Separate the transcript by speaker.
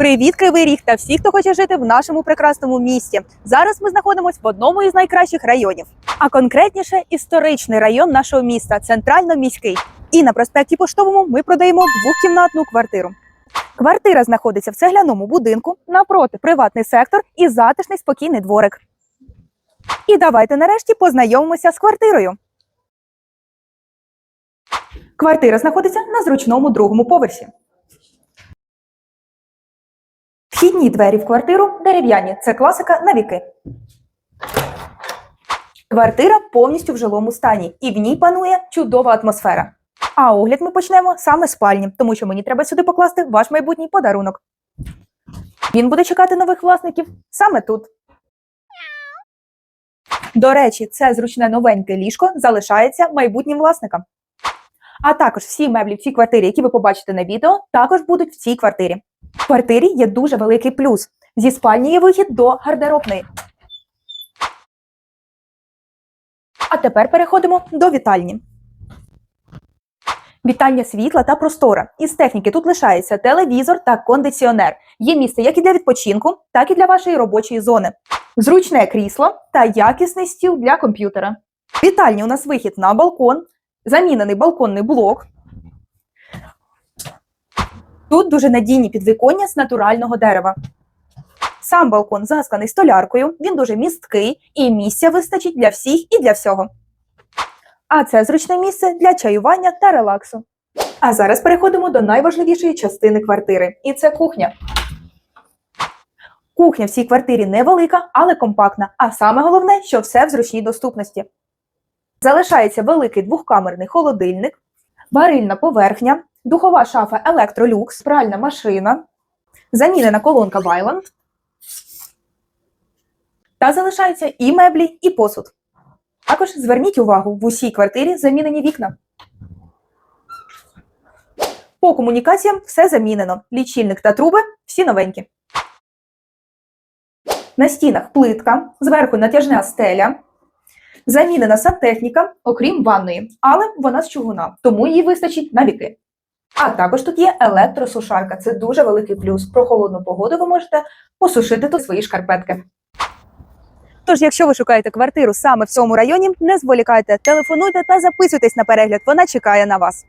Speaker 1: Привіт, Кривий Ріг та всі, хто хоче жити в нашому прекрасному місті. Зараз ми знаходимося в одному із найкращих районів, а конкретніше історичний район нашого міста, центрально-міський. І на проспекті Поштовому ми продаємо двохкімнатну квартиру. Квартира знаходиться в цегляному будинку, напроти приватний сектор і затишний спокійний дворик. І давайте нарешті познайомимося з квартирою. Квартира знаходиться на зручному другому поверсі. Вхідні двері в квартиру дерев'яні. Це класика на віки. Квартира повністю в жилому стані, і в ній панує чудова атмосфера. А огляд ми почнемо саме з спальні, тому що мені треба сюди покласти ваш майбутній подарунок. Він буде чекати нових власників саме тут. До речі, це зручне новеньке ліжко залишається майбутнім власникам. А також всі меблі в цій квартирі, які ви побачите на відео, також будуть в цій квартирі. В квартирі є дуже великий плюс. Зі спальні є вихід до гардеробної. А тепер переходимо до вітальні. Вітальня світла та простора. Із техніки тут лишається телевізор та кондиціонер. Є місце як і для відпочинку, так і для вашої робочої зони. Зручне крісло та якісний стіл для комп'ютера. Вітальні у нас вихід на балкон, замінений балконний блок. Тут дуже надійні підвіконня з натурального дерева. Сам балкон засканий столяркою, він дуже місткий і місця вистачить для всіх і для всього. А це зручне місце для чаювання та релаксу. А зараз переходимо до найважливішої частини квартири, і це кухня. Кухня в цій квартирі невелика, але компактна. А саме головне, що все в зручній доступності. Залишається великий двохкамерний холодильник, варильна поверхня, духова шафа Electrolux, пральна машина, замінена колонка Вайланд. Та залишаються і меблі, і посуд. Також зверніть увагу, в усій квартирі замінені вікна. По комунікаціям все замінено. Лічильник та труби всі новенькі. На стінах плитка, зверху натяжна стеля. Замінена сантехніка, окрім ванної, але вона з чугуна, тому її вистачить на віки. А також тут є електросушарка. Це дуже великий плюс. Про холодну погоду ви можете посушити тут свої шкарпетки. Тож, якщо ви шукаєте квартиру саме в цьому районі, не зволікайте, телефонуйте та записуйтесь на перегляд. Вона чекає на вас.